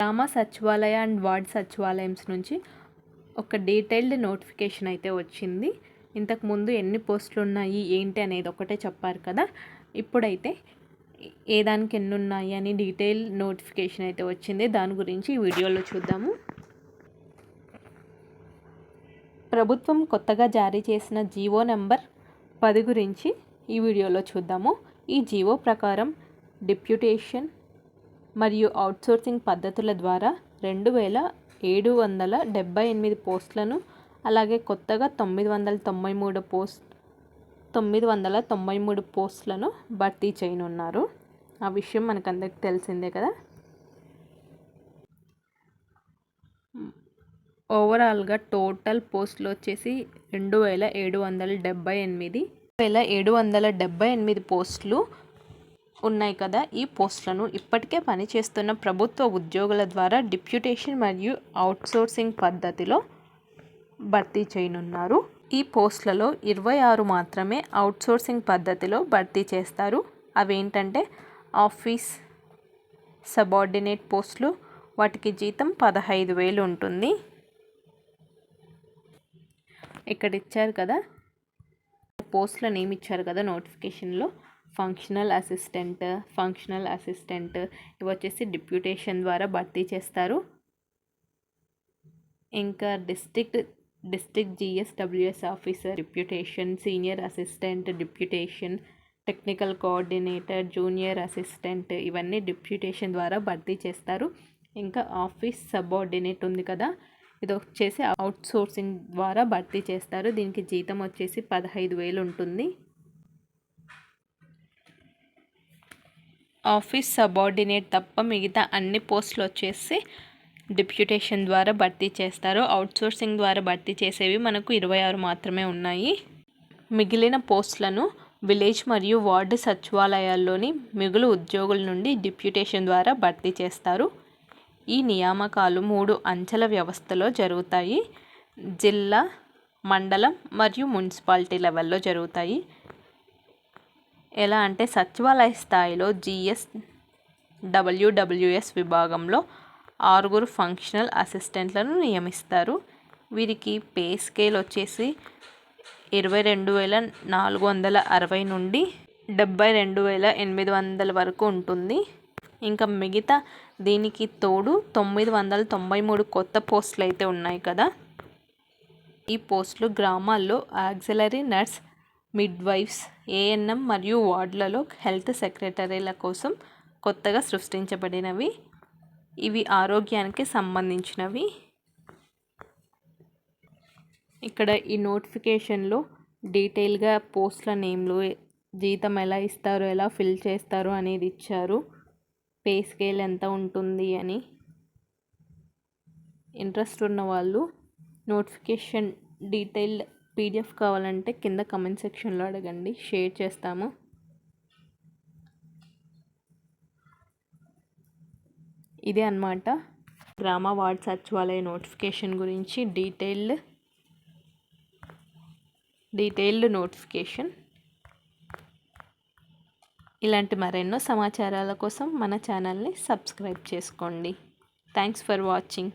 గ్రామ సచివాలయ and ward సచివాలయంస్ నుంచి ఒక డీటెయిల్డ్ నోటిఫికేషన్ అయితే వచ్చింది. ఇంతకు ముందు ఎన్ని పోస్టులు ఉన్నాయి ఏంటి అనేది ఒకటే చెప్పారు కదా. ఇప్పుడైతే ఏ దానికి ఎన్ని ఉన్నాయి అని డీటెయిల్ నోటిఫికేషన్ అయితే వచ్చింది. దాని గురించి ఈ వీడియోలో చూద్దాము. ప్రభుత్వం కొత్తగా జారీ చేసిన జీవో నెంబర్ పది గురించి ఈ వీడియోలో చూద్దాము. ఈ జీవో ప్రకారం డిప్యూటేషన్ మరియు అవుట్సోర్సింగ్ పద్ధతుల ద్వారా రెండు వేల ఏడు వందల డెబ్బై ఎనిమిది పోస్టులను అలాగే కొత్తగా తొమ్మిది వందల తొంభై మూడు పోస్ట్ తొమ్మిది వందల తొంభై మూడు పోస్టులను భర్తీ చేయనున్నారు. ఆ విషయం మనకందరికి తెలిసిందే కదా? ఓవరాల్గా టోటల్ పోస్టులు వచ్చేసి రెండు వేల ఏడు వందల డెబ్బై ఎనిమిది. వేల ఏడు వందల డెబ్బై ఎనిమిది పోస్టులు ఉన్నాయి కదా ఈ పోస్టులను ఇప్పటికే పనిచేస్తున్న ప్రభుత్వ ఉద్యోగుల ద్వారా డిప్యూటేషన్ మరియు అవుట్సోర్సింగ్ పద్ధతిలో భర్తీ చేయనున్నారు. ఈ పోస్టులలో ఇరవై ఆరు మాత్రమే అవుట్సోర్సింగ్ పద్ధతిలో భర్తీ చేస్తారు. అవేంటంటే ఆఫీస్ సబార్డినేట్ పోస్టులు వాటికి జీతం పదహైదు వేలు ఉంటుంది. ఇక్కడ ఇచ్చారు కదా పోస్టులను ఏమి ఇచ్చారు కదా నోటిఫికేషన్లో. ఫంక్షనల్ అసిస్టెంట్ ఫంక్షనల్ అసిస్టెంట్ ఇవి వచ్చేసి డిప్యూటేషన్ ద్వారా భర్తీ చేస్తారు. ఇంకా district district GSWS officer deputation senior assistant deputation technical coordinator junior assistant ఇవన్నీ డిప్యూటేషన్ ద్వారా భర్తీ చేస్తారు. ఇంకా ఆఫీస్ సబార్డినేట్ ఉంది కదా ఇది వచ్చేసి అవుట్ సోర్సింగ్ ద్వారా భర్తీ చేస్తారు. దీనికి జీతం వచ్చేసి పదహైదు వేలు ఉంటుంది. ఆఫీస్ సబార్డినేట్ తప్ప మిగతా అన్ని పోస్టులు వచ్చేసి డిప్యూటేషన్ ద్వారా భర్తీ చేస్తారు. అవుట్సోర్సింగ్ ద్వారా భర్తీ చేసేవి మనకు ఇరవై ఆరు మాత్రమే ఉన్నాయి. మిగిలిన పోస్టులను విలేజ్ మరియు వార్డు సచివాలయాల్లోని మిగులు ఉద్యోగుల నుండి డిప్యూటేషన్ ద్వారా భర్తీ చేస్తారు. ఈ నియామకాలు మూడు అంచెల వ్యవస్థలో జరుగుతాయి. జిల్లా మండలం మరియు మున్సిపాలిటీ లెవెల్లో జరుగుతాయి. ఎలా అంటే సచివాలయ స్థాయిలో జిఎస్ డబ్ల్యూడబ్ల్యూఎస్ విభాగంలో ఆరుగురు ఫంక్షనల్ అసిస్టెంట్లను నియమిస్తారు. వీరికి పే స్కేల్ వచ్చేసి ఇరవై రెండు వేల నాలుగు వందల అరవై నుండి డెబ్బై రెండు వేల ఎనిమిది వందల వరకు ఉంటుంది. ఇంకా మిగతా దీనికి తోడు తొమ్మిది వందల తొంభై మూడు కొత్త పోస్టులు అయితే ఉన్నాయి కదా. ఈ పోస్టులు గ్రామాల్లో యాక్సిలరీ నర్స్ మిడ్వైఫ్స్ ఏఎన్ఎం మరియు వార్డులలో హెల్త్ సెక్రటరీల కోసం కొత్తగా సృష్టించబడినవి. ఇవి ఆరోగ్యానికి సంబంధించినవి. ఇక్కడ ఈ నోటిఫికేషన్లో డీటెయిల్గా పోస్టుల నేమ్లు జీతం ఎలా ఇస్తారు ఎలా ఫిల్ చేస్తారు అనేది ఇచ్చారు. పే స్కేల్ ఎంత ఉంటుంది అని. ఇంట్రెస్ట్ ఉన్న వాళ్ళు నోటిఫికేషన్ డీటెయిల్డ్ పీడిఎఫ్ కావాలంటే కింద కమెంట్ సెక్షన్లో అడగండి. షేర్ చేస్తాము. ఇదే అనమాట గ్రామ వార్డ్ సచివాలయ నోటిఫికేషన్ గురించి డీటెయిల్డ్ డీటెయిల్డ్ నోటిఫికేషన్. ఇలాంటి మరెన్నో సమాచారాల కోసం మన ఛానల్ని సబ్స్క్రైబ్ చేసుకోండి. Thanks for watching.